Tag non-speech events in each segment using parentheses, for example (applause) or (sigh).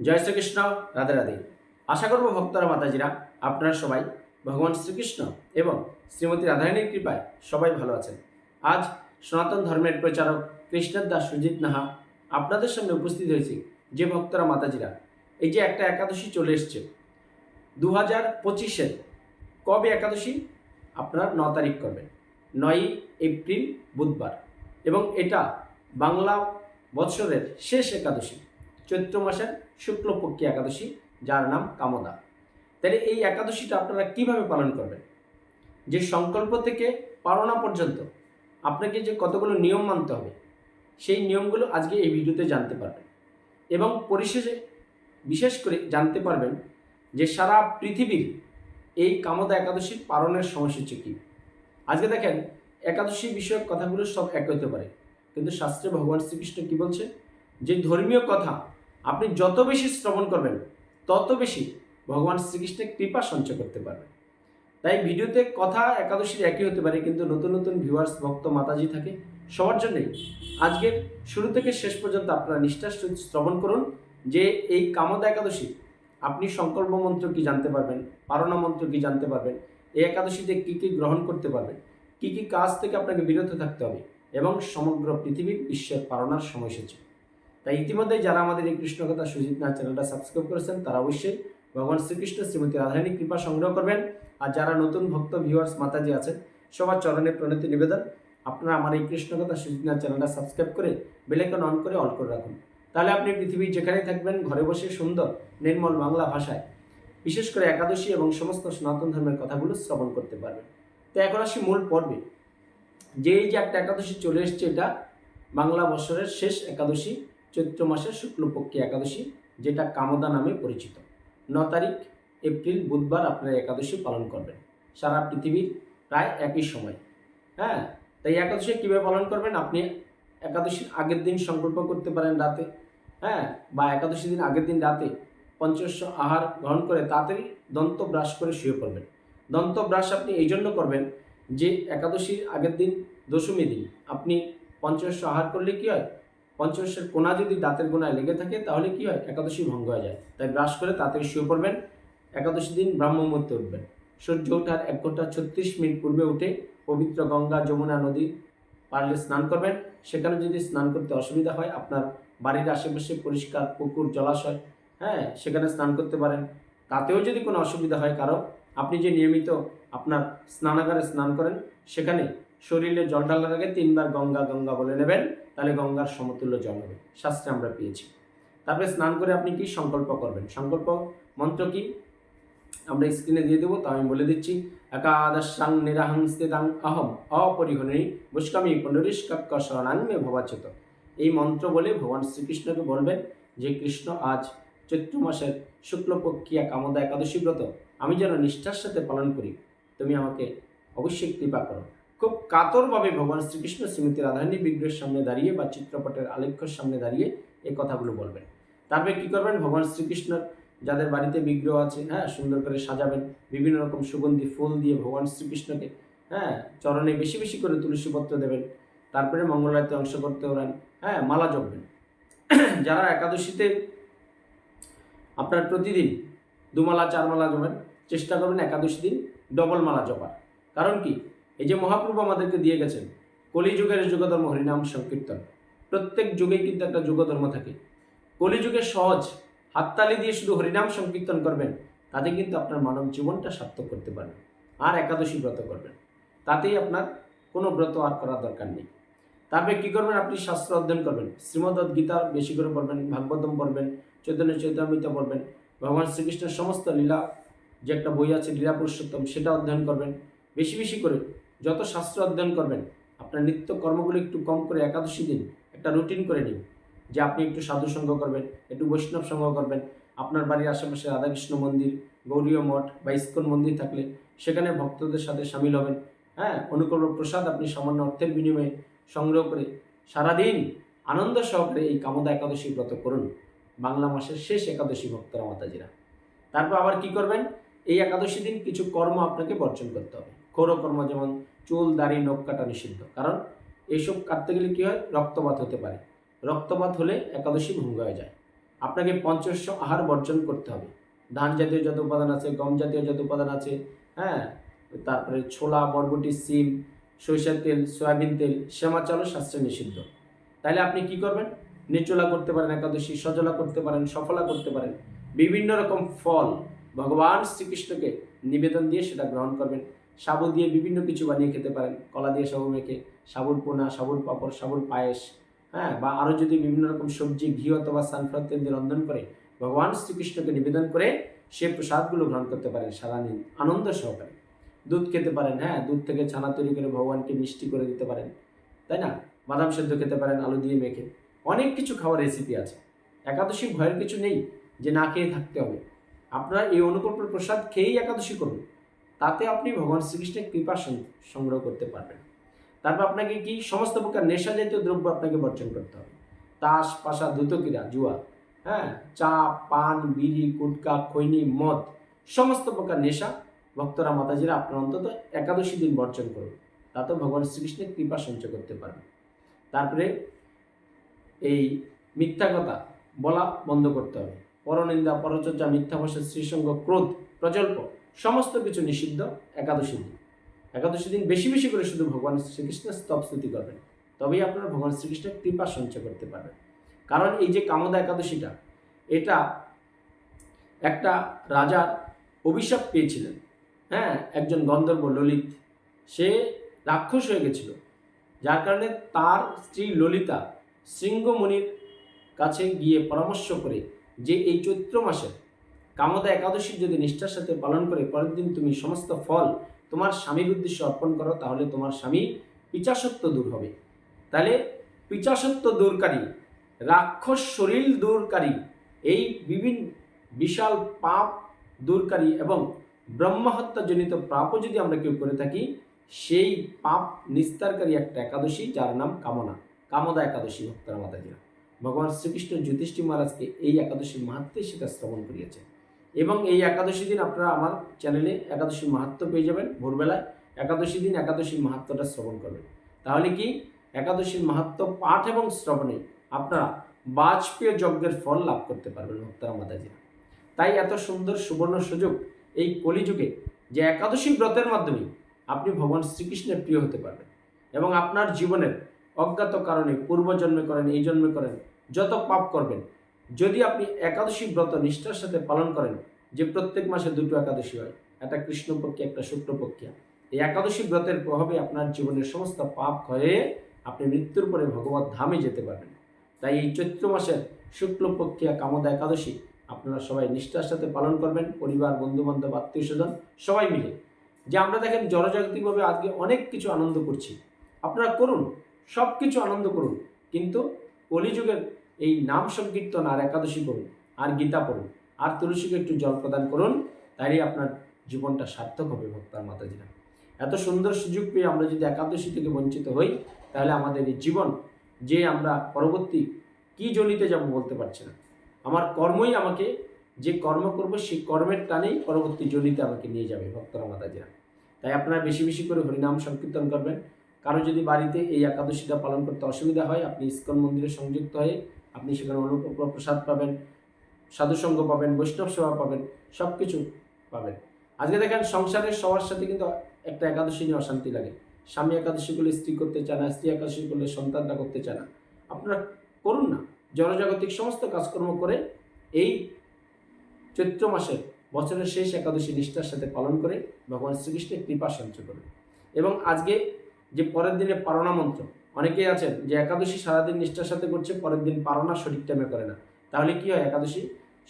জয় শ্রীকৃষ্ণ, রাধে রাধে। আশা করব ভক্তরা, মাতাজিরা, আপনারা সবাই ভগবান শ্রীকৃষ্ণ এবং শ্রীমতী রাধারানীর কৃপায় সবাই ভালো আছেন। আজ সনাতন ধর্মের প্রচারক কৃষ্ণের দাস সুজিত নাহা আপনাদের সামনে উপস্থিত হয়েছি যে ভক্তরা, মাতাজিরা। এই যে একটা একাদশী চলে এসছে। দু হাজার পঁচিশের কবে একাদশী? আপনার ন তারিখ করবেন। নয়ই এপ্রিল বুধবার এবং এটা বাংলা বৎসরের শেষ একাদশী। চৈত্র মাসের শুক্লপক্ষী একাদশী, যার নাম কামদা তাহলে এই একাদশীটা আপনারা কীভাবে পালন করবেন? যে সংকল্প থেকে পারণা পর্যন্ত আপনাকে যে কতগুলো নিয়ম মানতে হবে, সেই নিয়মগুলো আজকে এই ভিডিওতে জানতে পারবেন। এবং পরিশেষে বিশেষ করে জানতে পারবেন যে সারা পৃথিবীর এই কামদা একাদশীর পালনের সময়সূচি কী। আজকে দেখেন, একাদশী বিষয়ক কথাগুলো সব এক হতে পারে। কিন্তু শাস্ত্রে ভগবান শ্রীকৃষ্ণ কী বলছে? যে ধর্মীয় কথা আপনি যত বেশি শ্রবণ করবেন, তত বেশি ভগবান শ্রীকৃষ্ণের কৃপা সঞ্চয় করতে পারবেন। তাই ভিডিওতে কথা একাদশীর একই হতে পারে, কিন্তু নতুন নতুন ভিউয়ার্স ভক্ত, মাতাজি থাকে, সবার জন্যই। আজকের শুরু থেকে শেষ পর্যন্ত আপনারা নিষ্ঠার সহিত শ্রবণ করুন, যে এই কামদা একাদশী, আপনি সংকল্প মন্ত্র কি জানতে পারবেন পারণা মন্ত্র কি জানতে পারবেন, এই একাদশীতে কী কী গ্রহণ করতে পারবেন, কী কী কাজ থেকে আপনাকে বিরত থাকতে হবে, এবং সমগ্র পৃথিবীর বিশ্বের পালনার সময়সূচি। তাই ইতিমধ্যে যারা আমাদের এই কৃষ্ণকথা সুজিত নাথ চ্যানেলটা সাবস্ক্রাইব করেছেন, তারা অবশ্যই ভগবান শ্রীকৃষ্ণ শ্রীমতী রাধারানী কৃপা সংগ্রহ করবেন। আর যারা নতুন ভক্ত ভিউয়ার্স মাতাজি আছেন, সবার চরণে প্রণতি নিবেদন। আপনারা আমার এই কৃষ্ণকথা সুজিত নাথ চ্যানেলটা সাবস্ক্রাইব করে বেলাইকন অন করে অল করে রাখুন। তাহলে আপনি পৃথিবীর যেখানেই থাকবেন, ঘরে বসে সুন্দর, নির্মল বাংলা ভাষায়, বিশেষ করে একাদশী এবং সমস্ত সনাতন ধর্মের কথাগুলো শ্রবণ করতে পারবেন। তো এখন আসি মূল পর্বে। যে এই যে একটা একাদশী চলে এসছে, এটা বাংলা বছরের শেষ একাদশী। চৈত্র মাসের শুক্লপক্ষী একাদশী, যেটা কামদা নামে পরিচিত। ন তারিখ, এপ্রিল, বুধবার আপনারা একাদশী পালন করবেন। সারা পৃথিবীর প্রায় একই সময়। হ্যাঁ? তাই একাদশী কীভাবে পালন করবেন? আপনি একাদশীর আগের দিন সংকল্প করতে পারেন রাতে। হ্যাঁ? বা একাদশী দিন আগের দিন রাতে পঞ্চস্ব আহার গ্রহণ করে তাড়াতাড়ি দন্ত ব্রাশ করে শুয়ে পড়বেন। দন্ত ব্রাশ আপনি এই জন্য করবেন যে, একাদশীর আগের দিন দশমী দিন আপনি পঞ্চস্ব আহার করলে কি হয়? পঞ্চস্বের কোনা যদি দাঁতের গোনায় লেগে থাকে, তাহলে কি হয়? একাদশী ভঙ্গ হয়ে যায়। তাই ব্রাশ করে তাড়াতাড়ি শুয়ে পড়বেন। একাদশী দিন ব্রাহ্ম মুহূর্তে উঠবেন। সূর্য ওঠার এক ঘণ্টা ছত্রিশ মিনিট পূর্বে উঠে পবিত্র গঙ্গা যমুনা নদী পারলে স্নান করবেন। সেখানে যদি স্নান করতে অসুবিধা হয়, আপনার বাড়ির আশেপাশে পরিষ্কার পুকুর, জলাশয় হ্যাঁ সেখানে স্নান করতে পারেন। তাতেও যদি কোনো অসুবিধা হয় কারও আপনি যে নিয়মিত আপনার স্নানাগারে স্নান করেন, সেখানে শরীরে জল ঢালার আগে তিনবার গঙ্গা গঙ্গা বলে নেবেন, তাহলে গঙ্গার সমতুল্য জল হবে। শাস্ত্রে আমরা পেয়েছি। তারপরে স্নান করে আপনি কি সংকল্প করবেন? সংকল্প, মন্ত্র কি? আমরা স্ক্রিনে দিয়ে দেবো তা আমি বলে দিচ্ছি। একাদশাং নিরাহং স্থিতাং অহম অপরিহনী বুষ্কামি পুনরিষ্কাক্য শরণাঙ্গে এই মন্ত্র বলে ভগবান শ্রীকৃষ্ণকে বলবেন যে, কৃষ্ণ, আজ চৈত্র মাসের শুক্লপক্ষিয়া কামদা একাদশী ব্রত। আমি যেন নিষ্ঠার সাথে পালন করি। তুমি আমাকে অবশ্যই কৃপা করো। খুব কাতরভাবে ভগবান শ্রীকৃষ্ণ শ্রীমতী রাধারানী বিগ্রহের সামনে দাঁড়িয়ে বা চিত্রপটের আলেখ্যের সামনে দাঁড়িয়ে এই কথাগুলো বলবেন। তারপরে কী করবেন? ভগবান শ্রীকৃষ্ণর যাদের বাড়িতে বিগ্রহ আছে হ্যাঁ সুন্দর করে সাজাবেন, বিভিন্ন রকম সুগন্ধি, ফুল দিয়ে ভগবান শ্রীকৃষ্ণকে হ্যাঁ চরণে বেশি বেশি করে তুলসীপত্র দেবেন। তারপরে মঙ্গলাতে অংশ করতে ওরান হ্যাঁ মালা জপবেন। (clears throat) যারা একাদশীতে আপনার প্রতিদিন দুমালা চার মালা জমেন চেষ্টা করবেন একাদশী দিন ডবল মালা জপার। কারণ কি? এই যে মহাপ্রভু আমাদেরকে দিয়ে গেছেন, কলিযুগের যুগধর্ম, হরিনাম সংকীর্তন। প্রত্যেক যুগেই কিন্তু একটা যুগধর্ম থাকে। কলিযুগে সহজ হাততালি দিয়ে শুধু হরিনাম সংকীর্তন করবেন, তাতে কিন্তু আপনার মানব জীবনটা সার্থক করতে পারবেন আর একাদশী ব্রত করবেন। তাতেই আপনার কোনো ব্রত আর করার দরকার নেই। তারপরে কী করবেন? আপনি শাস্ত্র অধ্যয়ন করবেন শ্রীমদ্ গীতা বেশি করে পড়বেন, ভাগবতম পড়বেন, চৈতন্য চৈতামৃত পড়বেন, ভগবান শ্রীকৃষ্ণের সমস্ত লীলা, যে একটা বই আছে, লীলা পুরুষোত্তম, সেটা অধ্যয়ন করবেন। বেশি বেশি করে যত শাস্ত্র অধ্যয়ন করবেন, আপনার নিত্য কর্মগুলো একটু কম করে একাদশী দিন একটা রুটিন করে নিন। যে আপনি একটু সাধু সঙ্গ করবেন, একটু বৈষ্ণব সঙ্গ করবেন, আপনার বাড়ির আশেপাশে রাধাকৃষ্ণ মন্দির, গৌরীয় মঠ বা ইস্কন মন্দির থাকলে সেখানে ভক্তদের সাথে সামিল হবেন। হ্যাঁ অনুকূল প্রসাদ আপনি সামান্য অর্থের বিনিময়ে সংগ্রহ করে সারাদিন আনন্দ সহকারে এই কামদা একাদশী ব্রত করুন। বাংলা মাসের শেষ একাদশী ভক্তরা মাতাজিরা। তারপর আবার কি করবেন? এই একাদশী দিন কিছু কর্ম আপনাকে বর্জন করতে হবে। কর্ম যেমন চুল, দাড়ি, নখ কাটা নিষিদ্ধ। কারণ এইসব কাটতে গেলে কী হয়? রক্তপাত হতে পারে। রক্তপাত হলে একাদশী ভঙ্গ হয়ে যায়। আপনাকে পঞ্চস্য আহার বর্জন করতে হবে। ধান জাতীয় যত উপাদান আছে, গম জাতীয় যত উপাদান আছে হ্যাঁ? তারপরে ছোলা, বরবটি, সিম, সরিষার তেল, সয়াবিন তেল, শ্যামা চালও শাস্ত্রে নিষিদ্ধ। তাহলে আপনি কি করবেন? নিচলা করতে পারেন একাদশী, সজলা করতে পারেন, সফলা করতে পারেন। বিভিন্ন রকম ফল ভগবান শ্রীকৃষ্ণকে নিবেদন দিয়ে সেটা গ্রহণ করবেন। সাবু দিয়ে বিভিন্ন কিছু বানিয়ে খেতে পারেন। কলা দিয়ে সাবু মেখে সাবুর পোনা সাবুর পাপড় সাবুর পায়েস হ্যাঁ বা আরও যদি বিভিন্ন রকম সবজি, ঘি অথবা সানফ্লাওয়ার তেল দিয়ে রন্ধন করে ভগবান শ্রীকৃষ্ণকে নিবেদন করে সে প্রসাদগুলো গ্রহণ করতে পারেন সারাদিন আনন্দ সহকারে। দুধ খেতে পারেন হ্যাঁ দুধ থেকে ছানা তৈরি করে ভগবানকে মিষ্টি করে দিতে পারেন, তাই না? বাদাম সেদ্ধ খেতে পারেন, আলু দিয়ে মেখে। অনেক কিছু খাওয়ার রেসিপি আছে। একাদশী ভয়ের কিছু নেই যে না খেয়ে থাকতে হবে। আপনারা এই অনুকল্প প্রসাদ খেয়েই একাদশী করুন। তাতে আপনি ভগবান শ্রীকৃষ্ণের কৃপা সংগ্রহ করতে পারবেন। তারপর আপনাকে কি? সমস্ত প্রকার নেশা জাতীয় দ্রব্য আপনাকে বর্জন করতে হবে। তাস, পাশা, ধুতকিরা, জুয়া হ্যাঁ? চা, পান, বিড়ি, গুটকা, খৈনি, মদ, সমস্ত প্রকার নেশা ভক্তরা, মাতাজিরা আপনার অন্তত একাদশী দিন বর্জন করুন। তাতে ভগবান শ্রীকৃষ্ণের কৃপা সঞ্চয় করতে পারবেন। তারপরে এই মিথ্যা কথা বলা বন্ধ করতে হবে। পরনিন্দা, পরচর্চা, মিথ্যা ভাষা শ্রীসঙ্গ, ক্রোধ, প্রজল্প। সমস্ত কিছু নিষিদ্ধ একাদশী দিন। একাদশী দিন বেশি বেশি করে শুধু ভগবান শ্রীকৃষ্ণের স্তব স্তুতি করবেন। তবেই আপনারা ভগবান শ্রীকৃষ্ণের কৃপা সঞ্চয় করতে পারবেন। কারণ এই যে কামদা একাদশীটা, এটা একটা রাজার অভিশাপ পেয়েছিলেন। হ্যাঁ একজন গন্ধর্ব ললিত। সে রাক্ষস হয়ে গেছিল। যার কারণে তার স্ত্রী ললিতা শৃঙ্গমণির কাছে গিয়ে পরামর্শ করে যে এই চৈত্র মাসে কামদা একাদশী যদি নিষ্ঠার সাথে পালন করে, পরের দিন তুমি সমস্ত ফল তোমার স্বামীর উদ্দেশ্যে অর্পণ করো, তাহলে তোমার স্বামী পিচাসত্ব দূর হবে। তাহলে পিচাসত্ব দূরকারী, রাক্ষস শরীর দূরকারী, এই বিভিন্ন বিশাল পাপ দূরকারী এবং ব্রহ্মহত্যাজনিত পাপও যদি আমরা কেউ করে থাকি, সেই পাপ নিস্তারকারী একটা একাদশী, যার নাম কামনা। কামদা একাদশী, ভক্তরা মাতাজিরা। ভগবান শ্রীকৃষ্ণ যুধিষ্ঠি মহারাজকে এই একাদশীর মাহাত্মে সেটা শ্রবণ করিয়েছে এবং এই একাদশী দিন আপনারা আমার চ্যানেলে একাদশীর মাহাত্ম পেয়ে যাবেন ভোরবেলায়। একাদশী দিন একাদশীর মাহাত্মটা শ্রবণ করবেন। তাহলে কি? একাদশীর মাহাত্ম পাঠ এবং শ্রবণে আপনারা বাজপেয় যজ্ঞের ফল লাভ করতে পারবেন ভক্তরা মাতাজিরা। তাই এত সুন্দর সুবর্ণ সুযোগ এই কলিযুগে যে একাদশী ব্রতের মাধ্যমে আপনি ভগবান শ্রীকৃষ্ণের প্রিয় হতে পারবেন এবং আপনার জীবনের অজ্ঞাত কারণে পূর্বজন্মে করেন, এই জন্মে করেন, যত পাপ করবেন যদি আপনি একাদশী ব্রত নিষ্ঠার সাথে পালন করেন, যে প্রত্যেক মাসে দুটো একাদশী হয়, একটা কৃষ্ণপক্ষে একটা শুক্লপক্ষিয়া এই একাদশী ব্রতের প্রভাবে আপনার জীবনের সমস্ত পাপ হয়ে আপনি মৃত্যুর পরে ভগবত ধামে যেতে পারবেন। তাই এই চৈত্র মাসের শুক্লপক্ষিয়া কামদা একাদশী আপনারা সবাই নিষ্ঠার সাথে পালন করবেন, পরিবার বন্ধু বান্ধব আত্মীয় স্বজন, সবাই মিলে। যে আমরা দেখেন জনজাগতিকভাবে আজকে অনেক কিছু আনন্দ করছি। আপনারা করুন সব কিছু আনন্দ করুন, কিন্তু কলিযুগের এই নাম সংকীর্তন আর একাদশী করুন আর গীতা পড়ুন, আর তুলসীকে একটু জল প্রদান করুন তাইলে আপনার জীবনটা সার্থক হবে ভক্তার মাতাজিরা। এত সুন্দর সুযোগ পেয়ে আমরা যদি একাদশী থেকে বঞ্চিত হই, তাহলে আমাদের এই জীবন যে আমরা পরবর্তী কি জনিতে যাব বলতে পারছি না। আমার কর্মই আমাকে যে কর্ম করব, সেই কর্মের টানেই পরবর্তী জনিতে আমাকে নিয়ে যাবে ভক্তরা মাতাজিরা। তাই আপনারা বেশি বেশি করে হরিনাম সংকীর্তন করবেন। কারও যদি বাড়িতে এই একাদশীটা পালন করতে অসুবিধা হয়, আপনি ইস্কন মন্দিরে সংযুক্ত হয়ে আপনি সেখানে অনুপ্র প্রসাদ পাবেন, সাধুসঙ্গ পাবেন, বৈষ্ণব সেবা পাবেন সব কিছু পাবেন। আজকে দেখেন সংসারের সবার সাথে কিন্তু একটা একাদশী নিয়ে অশান্তি লাগে। স্বামী একাদশী করলে স্ত্রী করতে চায় না, স্ত্রী একাদশী করলে সন্তানটা করতে চায় না। আপনারা করুন না, জনজাগতিক সমস্ত কাজকর্ম করে এই চৈত্র মাসে বছরের শেষ একাদশী নিষ্ঠার সাথে পালন করে ভগবান শ্রীকৃষ্ণের কৃপা সঞ্চয় করুন। এবং আজকে যে পরের দিনে পারণা মন্ত্র অনেকেই আছেন যে একাদশী সারাদিন নিষ্ঠার সাথে করছে, পরের দিন পারণা সঠিক টাইমে করে না। তাহলে কি হয়? একাদশী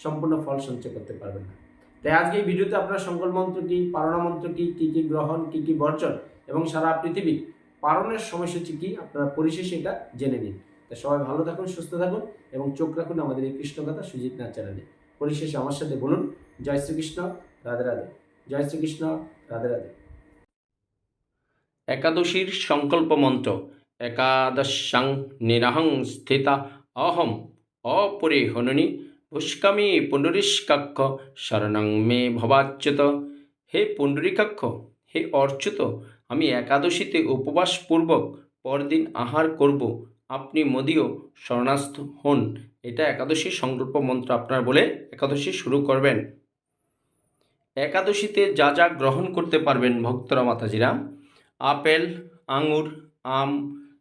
সম্পূর্ণ ফল সঞ্চয় করতে পারবেন না। তাই আজকে এই ভিডিওতে আপনার সংকল্প মন্ত্র কী পারণা মন্ত্র কী কী কী গ্রহণ, কী কী বর্জন এবং সারা পৃথিবী পারণের সময়সূচি কী, আপনারা পরিশেষে এটা জেনে নিন। তাই সবাই ভালো থাকুন, সুস্থ থাকুন এবং চোখ রাখুন আমাদের এই কৃষ্ণকথা সুজিত নাথ চ্যানেলে। পরিশেষে আমার সাথে বলুন, জয় শ্রীকৃষ্ণ, রাধে রাধে। জয় শ্রীকৃষ্ণ, রাধে রাধে। একাদশীর সংকল্প মন্ত্র। একাদশাং নিরাহং স্থিতা অহম অপরে হননি পুষ্কামী পুণ্ডরীষ্কাক্ষ শরণং মে ভবাচ্যুত হে পুণ্ডরীকাক্ষ হে অর্চ্যুত আমি একাদশীতে উপবাসপূর্বক পরদিন আহার করব। আপনি মোদিও শরণাস্থ হন। এটা একাদশী সংকল্প মন্ত্র আপনার বলে একাদশী শুরু করবেন। একাদশীতে যা যা গ্রহণ করতে পারবেন ভক্তরা, মাতাজিরা, আপেল, আঙুর, আম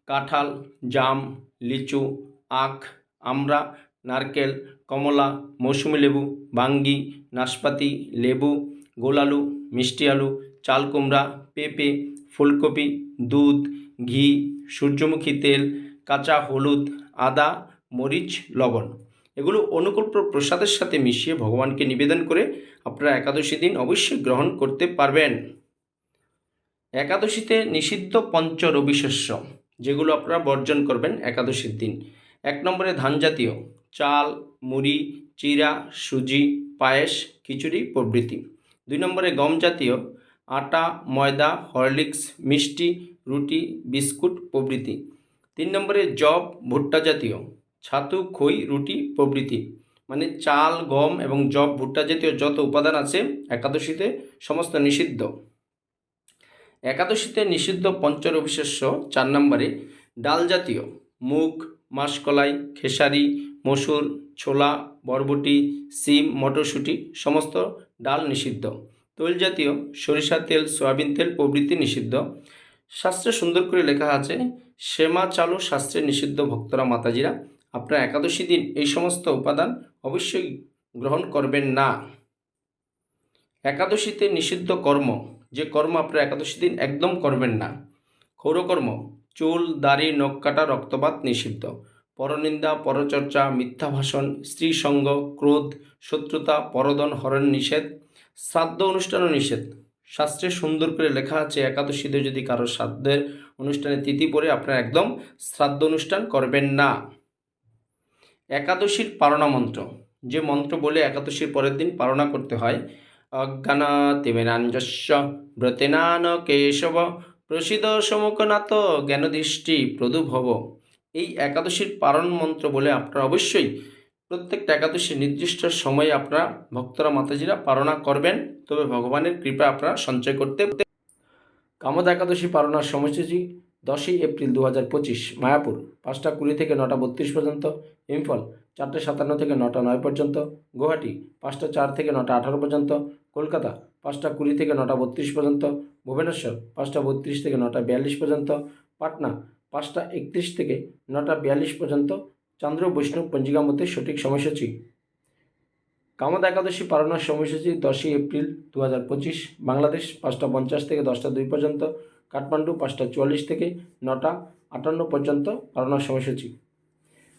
কাঁঠাল, জাম, লিচু, আখ, আমড়া, নারকেল, কমলা, মৌসুমি লেবু বাঙ্গি নাশপাতি, লেবু গোলালু মিষ্টি আলু, চাল কুমড়া, পেঁপে, ফুলকপি, দুধ, ঘি, সূর্যমুখী তেল, কাঁচা হলুদ, আদা, মরিচ, লবণ। এগুলো অনুকূল প্রসাদের সাথে মিশিয়ে ভগবানকে নিবেদন করে আপনারা একাদশী দিন অবশ্যই গ্রহণ করতে পারবেন। একাদশীতে নিষিদ্ধ পঞ্চ রবিশস্য যেগুলো আপনারা বর্জন করবেন একাদশীর দিন। এক নম্বরে ধান জাতীয়, চাল, মুড়ি, চিরা, সুজি, পায়েস, খিচুড়ি, প্রভৃতি। দুই নম্বরে গম জাতীয়, আটা, ময়দা, হরলিক্স, মিষ্টি, রুটি, বিস্কুট, প্রভৃতি। তিন নম্বরে জব ভুট্টা জাতীয়, ছাতু, খই, রুটি, প্রভৃতি। মানে চাল, গম এবং জব ভুট্টা জাতীয় যত উপাদান আছে একাদশীতে সমস্ত নিষিদ্ধ। একাদশীতে নিষিদ্ধ পঞ্চরবিশেষ্য চার নম্বরে ডাল জাতীয়, মুগ, মাসকলাই, খেসারি, মসুর, ছোলা, বরবটি, সিম, মটরশুঁটি সমস্ত ডাল নিষিদ্ধ। তৈল জাতীয় সরিষা তেল, সয়াবিন তেল প্রভৃতি নিষিদ্ধ। শাস্ত্রে সুন্দর করে লেখা আছে সেমা চালু শাস্ত্রে নিষিদ্ধ ভক্তরা মাতাজিরা। আপনারা একাদশী দিন এই সমস্ত উপাদান অবশ্যই গ্রহণ করবেন না। একাদশীতে নিষিদ্ধ কর্ম যে কর্ম আপনারা একাদশী দিন একদম করবেন না। ক্ষৌরকর্ম, চুল, দাড়ি, নখ কাটা, রক্তপাত নিষিদ্ধ। পরনিন্দা, পরচর্চা মিথ্যা ভাষণ স্ত্রী সঙ্গ ক্রোধ, শত্রুতা, পরদন, হরণ নিষেধ, শ্রাদ্ধ অনুষ্ঠানও নিষেধ। শাস্ত্রে সুন্দর করে লেখা আছে একাদশীতে যদি কারও শ্রাদ্ধের অনুষ্ঠানে তিথি পড়ে, আপনারা একদম শ্রাদ্ধ অনুষ্ঠান করবেন না। একাদশীর পারণা মন্ত্র, যে মন্ত্র বলে একাদশীর পরের দিন পারণা করতে হয় অজ্ঞানাতিমেনাঞ্জস্য। ব্রতেনান কেশব প্রসিদ্ধ সমুখনাথ, জ্ঞানদৃষ্টি প্রদুভব। এই একাদশীর পারণ মন্ত্র বলে আপনারা অবশ্যই প্রত্যেকটা একাদশীর নির্দিষ্ট সময়ে আপনারা ভক্তরা, মাতাজিরা পারণা করবেন। তবে ভগবানের কৃপা আপনারা সঞ্চয় করতে কামদ একাদশী পালনার সময়সূচি দশই এপ্রিল দু হাজার পঁচিশ, মায়াপুর পাঁচটা কুড়ি থেকে নটা বত্রিশ পর্যন্ত, ইম্ফল চারটে সাতান্ন থেকে নটা নয় পর্যন্ত, গুয়াহাটি পাঁচটা চার থেকে নটা আঠারো পর্যন্ত কলকাতা, পাঁচটা কুড়ি থেকে নটা বত্রিশ পর্যন্ত। ভুবনেশ্বর, পাঁচটা বত্রিশ থেকে নটা বিয়াল্লিশ পর্যন্ত। পাটনা, পাঁচটা একত্রিশ থেকে নটা বিয়াল্লিশ পর্যন্ত। চন্দ্র, বৈষ্ণব, পঞ্জিকা মধ্যে সঠিক সময়সূচি। কামদ একাদশী পালনার সময়সূচি দশই এপ্রিল দু হাজার পঁচিশ। বাংলাদেশ, পাঁচটা পঞ্চাশ থেকে দশটা দুই পর্যন্ত। কাঠমান্ডু, পাঁচটা চুয়াল্লিশ থেকে নটা আটান্ন পর্যন্ত পালনার সময়সূচি।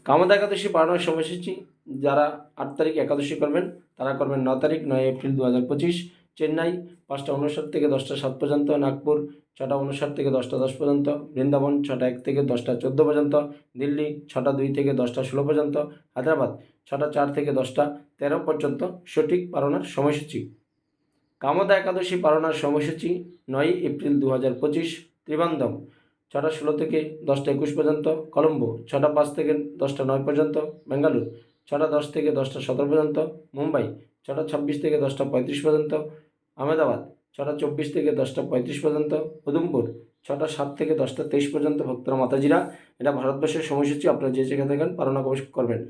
কামদ একাদশী পালনার সময়সূচি যারা আট তারিখ একাদশী করবেন, তারা করবেন ন তারিখ, নয় এপ্রিল দু হাজার পঁচিশ। চেন্নাই পাঁচটা উনষাট থেকে দশটা সাত পর্যন্ত, নাগপুর ছটা উনষাট থেকে দশটা দশ পর্যন্ত, বৃন্দাবন ছটা এক থেকে দশটা চোদ্দ পর্যন্ত, দিল্লি ছটা দুই থেকে দশটা ষোলো পর্যন্ত, হায়দ্রাবাদ ছটা চার থেকে দশটা তেরো পর্যন্ত সঠিক পালনার সময়সূচি। কামদা একাদশী পালনার সময়সূচি নয় এপ্রিল দু হাজার পঁচিশ ত্রিবান্ধম ছটা ষোলো থেকে দশটা একুশ পর্যন্ত, কলম্বো ছটা পাঁচ থেকে দশটা নয় পর্যন্ত, বেঙ্গালুর ছটা দশ থেকে দশটা সতেরো পর্যন্ত, মুম্বাই ছটা ছাব্বিশ থেকে দশটা পঁয়ত্রিশ পর্যন্ত, আহমেদাবাদ ছটা চব্বিশ থেকে দশটা পঁয়ত্রিশ পর্যন্ত, উধমপুর ছটা সাত থেকে দশটা তেইশ পর্যন্ত ভক্তরা মাতাজিরা। এটা ভারতবর্ষের সময়সূচি, আপনারা যে যেখানে থাকেন পালনা করবেন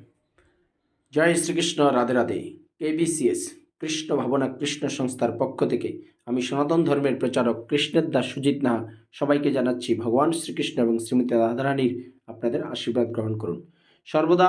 জয় শ্রীকৃষ্ণ, রাধে রাধে। কেবিসিএস কৃষ্ণ ভাবনা, কৃষ্ণ সংস্থার পক্ষ থেকে আমি সনাতন ধর্মের প্রচারক কৃষ্ণের দাস সুজিত নাহা সবাইকে জানাচ্ছি, ভগবান শ্রীকৃষ্ণ এবং শ্রীমতী রাধারানীর আপনাদের আশীর্বাদ গ্রহণ করুন। সর্বদা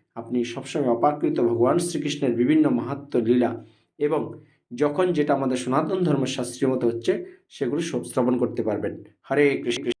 আপনি সবসময় অপাকৃত ভগবান শ্রীকৃষ্ণের বিভিন্ন মাহাত্ম, লীলা এবং যখন যেটা আমাদের সনাতন ধর্মের শাস্ত্রীয় মতো হচ্ছে, সেগুলো শ্রবণ করতে পারবেন। হরে কৃষ্ণ।